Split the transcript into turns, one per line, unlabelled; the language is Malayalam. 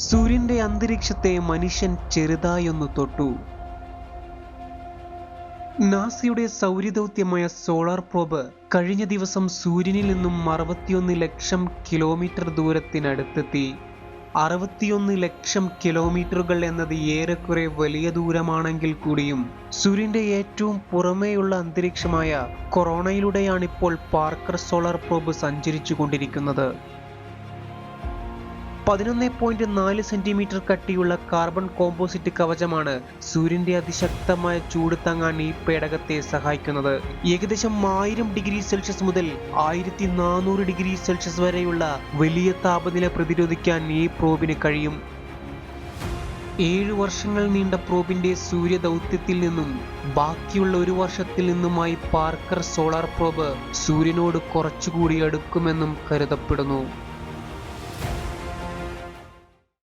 സൂര്യന്റെ അന്തരീക്ഷത്തെ മനുഷ്യൻ ചെറുതായൊന്ന് തൊട്ടു. നാസയുടെ സൗരദൗത്യമായ സോളാർ പ്രോബ് കഴിഞ്ഞ ദിവസം സൂര്യനിൽ നിന്നും അറുപത്തിയൊന്ന് ലക്ഷം കിലോമീറ്റർ ദൂരത്തിനടുത്തെത്തി. അറുപത്തിയൊന്ന് ലക്ഷം കിലോമീറ്ററുകൾ എന്നത് ഏറെക്കുറെ വലിയ ദൂരമാണെങ്കിൽ കൂടിയും സൂര്യന്റെ ഏറ്റവും പുറമേയുള്ള അന്തരീക്ഷമായ കൊറോണയിലൂടെയാണിപ്പോൾ പാർക്കർ സോളാർ പ്രോബ് സഞ്ചരിച്ചു കൊണ്ടിരിക്കുന്നത് പതിനൊന്ന് പോയിന്റ് നാല് സെന്റിമീറ്റർ കട്ടിയുള്ള കാർബൺ കോമ്പോസിറ്റ് കവചമാണ് സൂര്യന്റെ അതിശക്തമായ ചൂട് താങ്ങാൻ ഈ പേടകത്തെ സഹായിക്കുന്നത്. ഏകദേശം ആയിരം ഡിഗ്രി സെൽഷ്യസ് മുതൽ ആയിരത്തി നാനൂറ് ഡിഗ്രി സെൽഷ്യസ് വരെയുള്ള വലിയ താപനില പ്രതിരോധിക്കാൻ ഈ പ്രോബിന് കഴിയും. ഏഴു വർഷങ്ങൾ നീണ്ട പ്രോബിന്റെ സൂര്യ ദൗത്യത്തിൽ നിന്നും ബാക്കിയുള്ള ഒരു വർഷത്തിൽ നിന്നുമായി പാർക്കർ സോളാർ പ്രോബ് സൂര്യനോട് കുറച്ചുകൂടി അടുക്കുമെന്നും കരുതപ്പെടുന്നു.